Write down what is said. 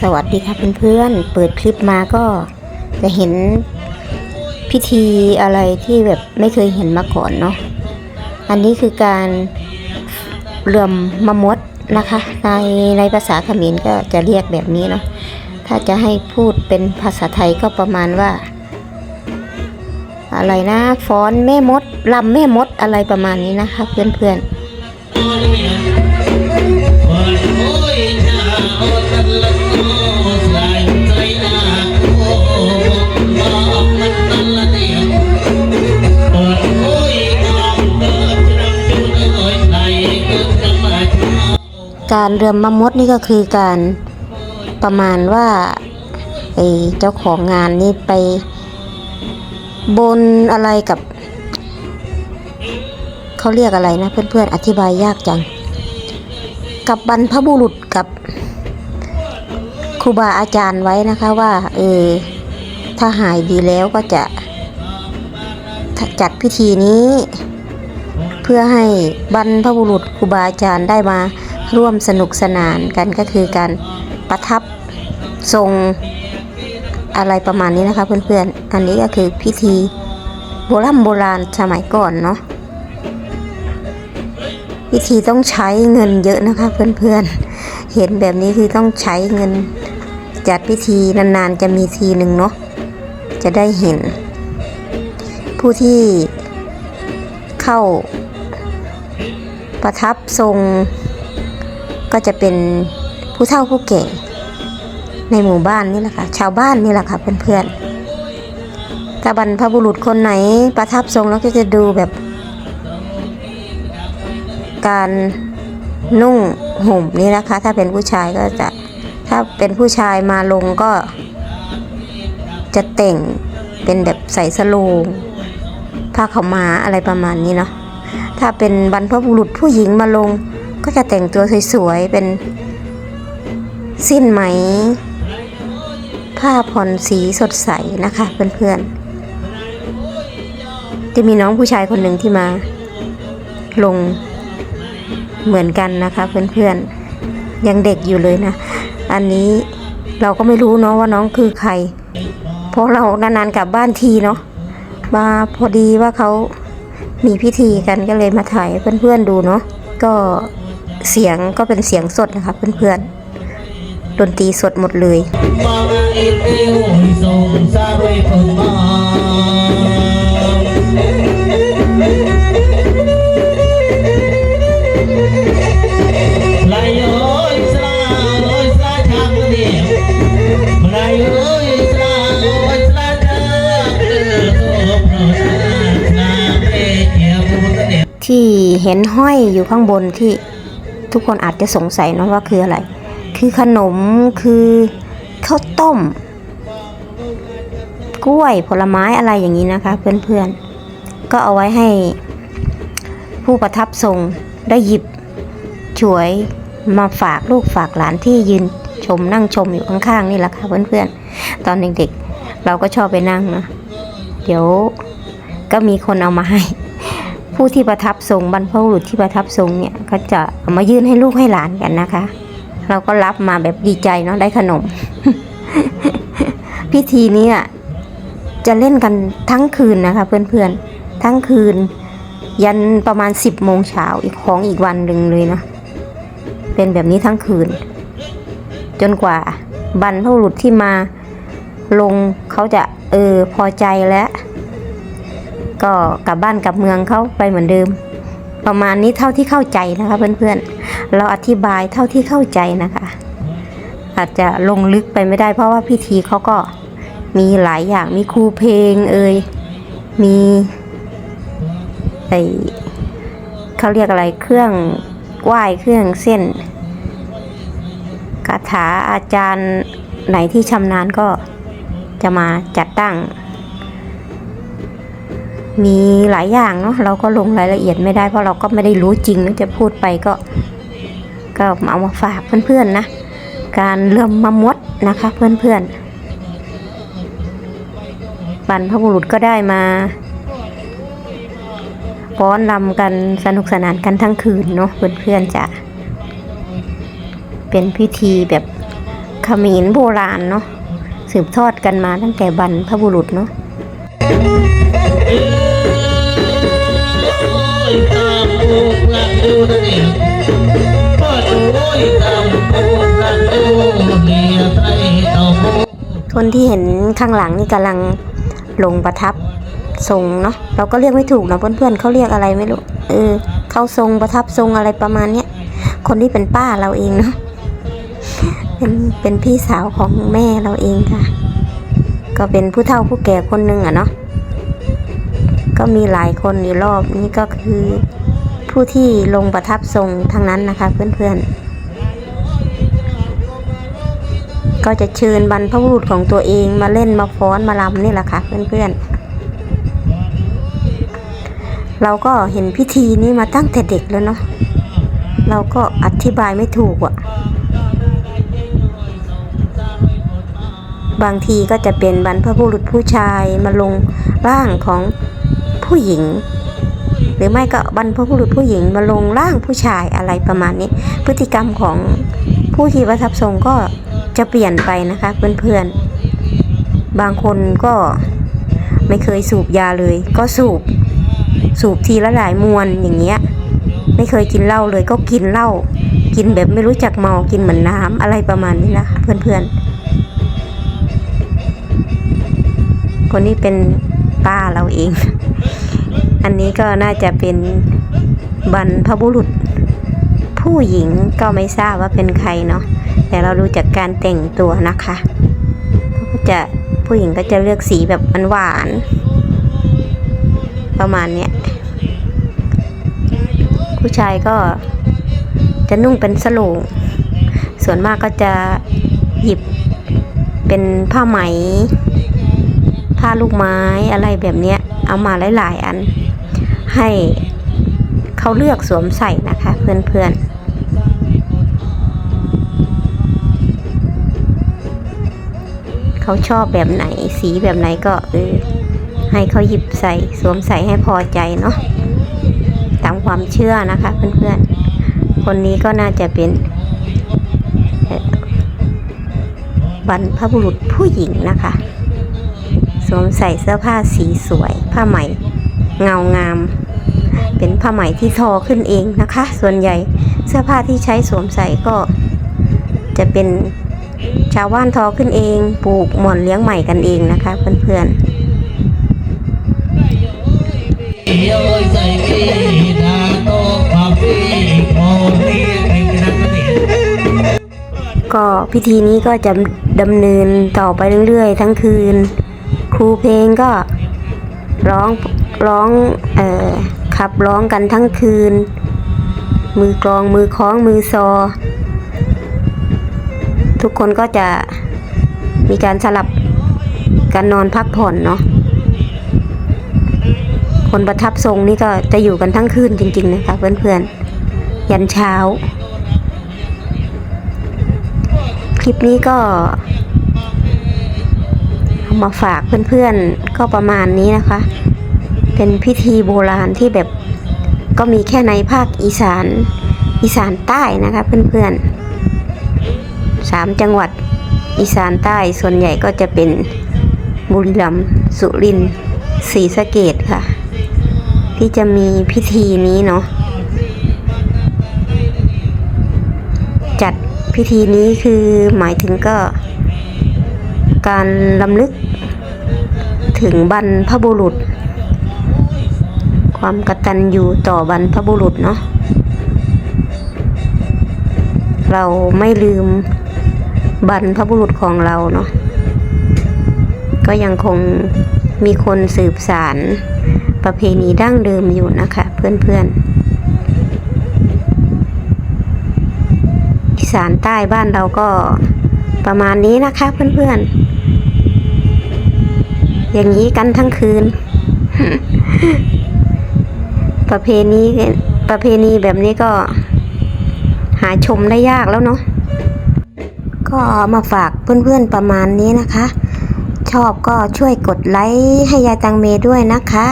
สวัสดีค่ะเพื่อนๆ เปิดคลิปมาก็จะเห็นพิธีอะไรที่แบบไม่เคยเห็นมาก่อนเนาะ อันนี้คือการเรื่อมมมดนะคะ ในในภาษาเขมรก็จะเรียกแบบนี้เนาะ ถ้าจะให้พูดเป็นภาษาไทยก็ประมาณว่า อะไรนะฟ้อนแม่มดลำแม่มดอะไรประมาณนี้นะคะ เพื่อนๆ การเรือมมมดนี่ก็คือการประมาณว่าไอ้เจ้าของงานนี่ไปบนอะไรกับ เขาเรียกอะไรนะเพื่อนๆอธิบายยากจัง กับบรรพบุรุษกับ รูบาอาจารย์ไว้นะคะว่า เออ ถ้าหายดีแล้วก็จะจัดพิธีนี้ เพื่อให้บรรพบุรุษครูบาอาจารย์ได้มาร่วมสนุกสนานกันก็คือการประทับทรงอะไรประมาณนี้นะคะเพื่อนๆ อันนี้ก็คือพิธีโบราณโบราณสมัยก่อนเนาะพิธีต้องใช้เงินเยอะนะคะเพื่อนๆ เห็นแบบนี้คือต้องใช้เงิน จัดพิธีนานๆจะมีทีหนึ่งเนาะจะได้เห็น ผู้ที่เข้าประทับทรง ก็จะเป็นผู้เฒ่าผู้แก่ในหมู่บ้านนี่แหละค่ะ ชาวบ้านนี่แหละค่ะเพื่อนๆถ้าบรรพบุรุษคนไหนประทับทรงแล้วก็จะดูแบบ การนุ่งห่มนี่นะคะ ถ้าเป็นผู้ชายก็จะ ถ้าเป็นผู้ชายมาลงก็ จะแต่งเป็นแบบใส่สโลงผ้าขาวม้าอะไรประมาณนี้เนาะถ้าเป็นบรรพบุรุษผู้หญิงมาลง ก็จะแต่งตัวสวยๆเป็นสิ้นไหม ผ้าผ่อนสีสดใสนะคะเพื่อนๆจะมีน้องผู้ชายคนหนึ่งที่มา ลงเหมือนกันนะคะเพื่อนๆยังเด็กอยู่เลยนะ อันนี้เราก็ไม่รู้เนาะว่าน้องคือใคร เพราะเรานานๆกลับบ้านทีเนาะมาพอดีว่าเขามีพิธีกันก็เลยมาถ่ายเพื่อนๆดูเนาะก็เสียงก็เป็นเสียงสดนะคะเพื่อนๆดนตรีสดหมดเลย ที่เห็นห้อยอยู่ข้างบนที่ทุกคนอาจจะสงสัยนอะว่าคืออะไร คือขนมคือข้าวต้ม กล้วยผลไม้อะไรอย่างนี้นะคะ เพื่อนๆ ก็เอาไว้ให้ผู้ประทับทรงได้หยิบ ฉวยมาฝากลูกฝากหลานที่ยืน ชมนั่งชมอยู่ข้างๆนี่แหละค่ะเพื่อนๆ ตอนเด็กๆ เราก็ชอบไปนั่งนะเดี๋ยวก็มีคนเอามาให้ ผู้ที่ประทับทรงบรรพบุรุษที่ประทับทรงเนี่ยก็จะเอามายื่นให้ลูกให้หลานกันนะคะ เราก็รับมาแบบดีใจเนาะได้ขนม พิธีนี้อะจะเล่นกันทั้งคืนนะคะเพื่อนๆ ทั้งคืน ยันประมาณสิบโมงเช้าอีกของอีกวันหนึ่งเลยนะ เป็นแบบนี้ทั้งคืน จนกว่าบรรพบุรุษที่มาลงเขาจะเออพอใจแล้ว ก็กลับบ้านกลับเมืองเขาไปเหมือนเดิม ประมาณนี้เท่าที่เข้าใจนะคะเพื่อนๆ เราอธิบายเท่าที่เข้าใจนะคะ อาจจะลงลึกไปไม่ได้ เพราะว่าพิธีเขาก็มีหลายอย่างมีครูเพลงเอ่ยมีไอเขาเรียกอะไรเครื่องไหว้เครื่องเส้นาถาอาจารย์ไหนที่ชำนาญก็จะมาจัดตั้ง มีหลายอย่างเนาะเราก็ลงรายละเอียดไม่ได้เพราะเราก็ไม่ได้รู้จริงนะจะพูดไปก็ ก็เอามาฝากเพื่อนๆนะ การเลื่มมะมดนะคะเพื่อนๆบรรพบุรุษก็ได้มาฟ้อนรำกันสนุกสนานกันทั้งคืนเนาะเพื่อนๆจ้ะ เป็นพิธีแบบขมรโบราณเนาะสืบทอดกันมาตั้งแต่บรรพบุรุษเนาะคนที่เห็นข้างหลังนี่กำลังลงประทับทรงเนาะเราก็เรียกไม่ถูกนะเพื่อนๆเขาเรียกอะไรไม่รู้เออเข้าทรงประทับทรงอะไรประมาณเนี้ยคนที่เป็นป้าเราเองเนาะ เป็นเป็นพี่สาวของแม่เราเองค่ะ ก็เป็นผู้เฒ่าผู้แก่คนหนึ่งอะเนาะก็มีหลายคนอยู่รอบนี้ก็คือผู้ที่ลงประทับทรงทั้งนั้นนะคะ เพื่อนๆ ก็จะเชิญบรรพบุรุษของตัวเองมาเล่นมาฟ้อนมาลำนี่แหละค่ะ เพื่อนๆ เราก็เห็นพิธีนี้มาตั้งแต่เด็กแล้วเนาะเราก็อธิบายไม่ถูกอะ บางทีก็จะเป็นบรรพบุรุษผู้ชายมาลงร่างของผู้หญิง หรือไม่ก็บรรพบุรุษผู้หญิงมาลงร่างผู้ชายอะไรประมาณนี้ พฤติกรรมของผู้ที่ประทับทรงก็จะเปลี่ยนไปนะคะเพื่อนๆ บางคนก็ไม่เคยสูบยาเลย ก็สูบ สูบทีละหลายมวนอย่างเงี้ยไม่เคยกินเหล้าเลยก็กินเหล้ากินแบบไม่รู้จักเมากินเหมือนน้ำอะไรประมาณนี้นะเพื่อนๆ คนนี้เป็นป้าเราเอง อันนี้ก็น่าจะเป็นบรรพบุรุษ ผู้หญิงก็ไม่ทราบว่าเป็นใครเนาะแต่เรารู้จากการแต่งตัวนะคะก็จะผู้หญิงก็จะเลือกสีแบบหวานๆประมาณเนี้ยผู้ชายก็จะนุ่งเป็นสโลงส่วนมากก็จะหยิบเป็นผ้าไหม ผ้าลูกไม้อะไรแบบเนี้ย เอามาหลายๆอัน ให้เขาเลือกสวมใส่นะคะ เพื่อนๆเขาชอบแบบไหนสีแบบไหนก็เออให้เขาหยิบใส่สวมใส่ให้พอใจเนาะตามความเชื่อนะคะ เพื่อนๆ คนนี้ก็น่าจะเป็นบรรพบุรุษผู้หญิงนะคะ วมใส่เสื้อผ้าสีสวย ผ้าไหมเงางาม เป็นผ้าไหมที่ทอขึ้นเองนะคะ ส่วนใหญ่เสื้อผ้าที่ใช้สวมใส่ก็จะเป็นชาวบ้านทอขึ้นเองปลูกหมอนเลี้ยงใหม่กันเองนะคะ เพื่อนๆ ก็พิธีนี้ก็จะดำเนินต่อไปเรื่อยๆ ทั้งคืน ครูเพลงก็ร้องร้องเอ่อขับร้องกันทั้งคืน มือกลองมือคล้องมือซอ ทุกคนก็จะมีการสลับการนอนพักผ่อนเนาะคนประทับทรงนี่ก็จะอยู่กันทั้งคืนจริง ๆ นะคะเพื่อนๆ ยันเช้า คลิปนี้ก็ มาฝากเพื่อนๆ ก็ประมาณนี้นะคะ เป็นพิธีโบราณที่แบบก็มีแค่ในภาคอีสานอีสานใต้นะคะเพื่อนๆสามจังหวัดอีสานใต้ส่วนใหญ่ก็จะเป็นบุรีรัมย์สุรินทร์ศรีสะเกดค่ะ ที่จะมีพิธีนี้เนาะจัดพิธีนี้คือหมายถึงก็การลำลึก ถึงบรรพบุรุษ ความกตัญญูต่อบรรพบุรุษเนาะเราไม่ลืมบรรพบุรุษของเราเนาะก็ยังคงมีคนสืบสารประเพณีดั้งเดิมอยู่นะคะ เพื่อนๆอีสานใต้บ้านเราก็ประมาณนี้นะคะเพื่อนๆ อย่างนี้กันทั้งคืน ประเพณีประเพณีแบบนี้ก็ หาชมได้ยากแล้วเนาะก็มาฝากเพื่อนๆประมาณนี้นะคะ ชอบก็ช่วยกดไลค์ให้ยายตังเมด้วยนะคะ